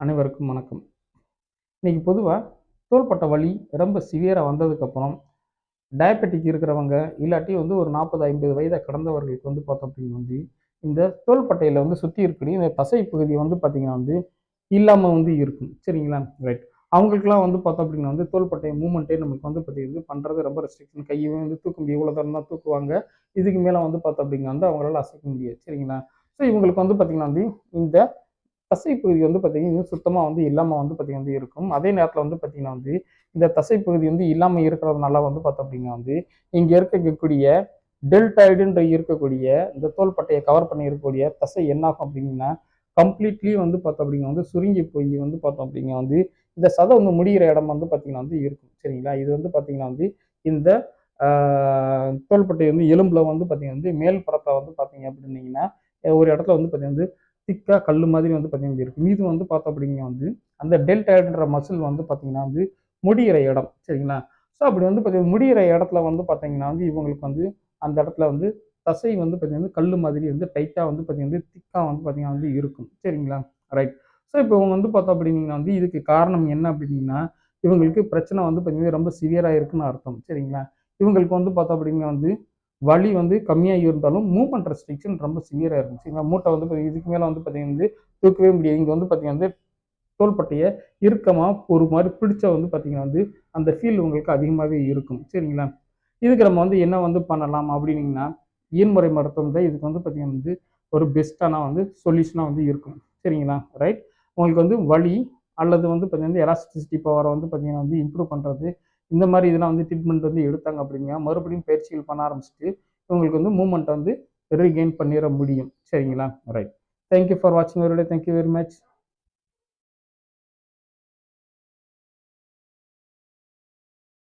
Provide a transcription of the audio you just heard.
அனைவருக்கும் வணக்கம். இன்றைக்கி பொதுவாக தோள்பட்டை வலி ரொம்ப சிவியராக வந்ததுக்கப்புறம் டயபெட்டிக் இருக்கிறவங்க இல்லாட்டி வந்து ஒரு நாற்பது ஐம்பது வயதை கடந்தவர்களுக்கு வந்து பார்த்தோம் அப்படின்னா வந்து இந்த தோள்பட்டையில் வந்து சுற்றி இருக்கக்கூடிய இந்த தசை பகுதி வந்து பார்த்திங்கன்னா வந்து இல்லாமல் வந்து இருக்கும். சரிங்களா? ரைட் அவங்களுக்குலாம் வந்து பார்த்தோம் அப்படின்னா வந்து தோள்பட்டை மூமெண்ட்டே நமக்கு வந்து பார்த்தீங்கன்னா பண்ணுறது ரொம்ப ரெஸ்ட்ரிக்ஷன் கையுமே வந்து தூக்க முடியும் இவ்வளோ தரம் தான் தூக்குவாங்க. இதுக்கு மேலே வந்து பார்த்தோம் அப்படின்னா வந்து அவங்களால அசைக்க முடியாது. சரிங்களா? ஸோ இவங்களுக்கு வந்து பார்த்திங்கன்னா வந்து இந்த தசைப்பகுதி வந்து பார்த்திங்கன்னா சுத்தமாக வந்து இல்லாமல் வந்து பார்த்திங்கன்னா வந்து இருக்கும். அதே நேரத்தில் வந்து பார்த்திங்கன்னா வந்து இந்த தசைப்பகுதி வந்து இல்லாமல் இருக்கிறதுனால வந்து பார்த்தோம் அப்படின்னா வந்து இங்கே இருக்கக்கூடிய டெல்டாய்டுன்ற இருக்கக்கூடிய இந்த தோல்பட்டையை கவர் பண்ணி இருக்கக்கூடிய தசை என்னாகும் அப்படின்னா கம்ப்ளீட்லி வந்து பார்த்தோம் அப்படின்னா வந்து சுருங்கி போய் வந்து பார்த்தோம் அப்படிங்க வந்து இந்த சதை வந்து முடிகிற இடம் வந்து பார்த்திங்கன்னா வந்து இருக்கும். சரிங்களா? இது வந்து பார்த்திங்கன்னா வந்து இந்த தோல்பட்டை தோள்பட்டை வந்து எலும்பில் வந்து பார்த்திங்கன்னா வந்து மேல் புறத்தை வந்து பார்த்தீங்க அப்படின்னீங்கன்னா ஒரு இடத்துல வந்து பார்த்திங்கன்னா வந்து திக்காக கல் மாதிரி வந்து பார்த்தீங்கன்னா இருக்கும் மீது வந்து பார்த்தோம் அப்படிங்க வந்து அந்த டெல்டாய்டுன்ற மசில் வந்து பார்த்தீங்கன்னா வந்து முடிகிற இடம். சரிங்களா? ஸோ அப்படி வந்து பார்த்தீங்கன்னா முடிகிற இடத்துல வந்து பார்த்தீங்கன்னா வந்து இவங்களுக்கு வந்து அந்த இடத்துல வந்து தசை வந்து பார்த்தீங்கன்னா கல் மாதிரி வந்து டைட்டாக வந்து பார்த்தீங்கன்னா திக்காக வந்து பார்த்தீங்கன்னா வந்து இருக்கும். சரிங்களா? ரைட் ஸோ இப்போ இவங்க வந்து பார்த்தோம் அப்படின்னீங்கன்னா வந்து இதுக்கு காரணம் என்ன அப்படின்னா இவங்களுக்கு பிரச்சனை வந்து பார்த்தீங்கன்னா ரொம்ப சிவியராக இருக்குன்னு அர்த்தம். சரிங்களா? இவங்களுக்கு வந்து பார்த்தோம் அப்படின்னா வந்து வலி வந்து கம்மியாக இருந்தாலும் மூவ்மெண்ட் ரெஸ்ட்ரிக்ஷன் ரொம்ப சிவியராக இருந்துச்சு. சரிங்களா மூட்டை வந்து இதுக்கு மேலே வந்து பார்த்தீங்கன்னா வந்து தூக்கவே முடியாது. இங்கே வந்து பார்த்தீங்கன்னா வந்து தோள்பட்டையை இறுக்கமாக ஒரு மாதிரி பிடிச்ச வந்து பார்த்தீங்கன்னா வந்து அந்த ஃபீல் உங்களுக்கு அதிகமாகவே இருக்கும். சரிங்களா? இதுக்கு நம்ம வந்து என்ன வந்து பண்ணலாம் அப்படின்னீங்கன்னா இயன்முறை மருத்துவம் தான் இதுக்கு வந்து பார்த்தீங்கன்னா வந்து ஒரு பெஸ்ட்டான வந்து சொல்யூஷனாக வந்து இருக்கும். சரிங்களா? ரைட் உங்களுக்கு வந்து வலி அல்லது வந்து பார்த்தீங்கன்னா எலாஸ்டிசிட்டி பவரை வந்து பார்த்தீங்கன்னா வந்து இம்ப்ரூவ் பண்ணுறது இந்த மாதிரி இதெல்லாம் வந்து ட்ரீட்மெண்ட் வந்து எடுத்தாங்க அப்படின்னா மறுபடியும் பயிற்சிகள் பண்ண ஆரம்பிச்சுட்டு இவங்களுக்கு வந்து மூமெண்ட் வந்து ரீகெயின் பண்ணிட முடியும். சரிங்களா? ரைட் தேங்க்யூ ஃபார் வாட்சிங் அவருடைய தேங்க்யூ வெரி மச்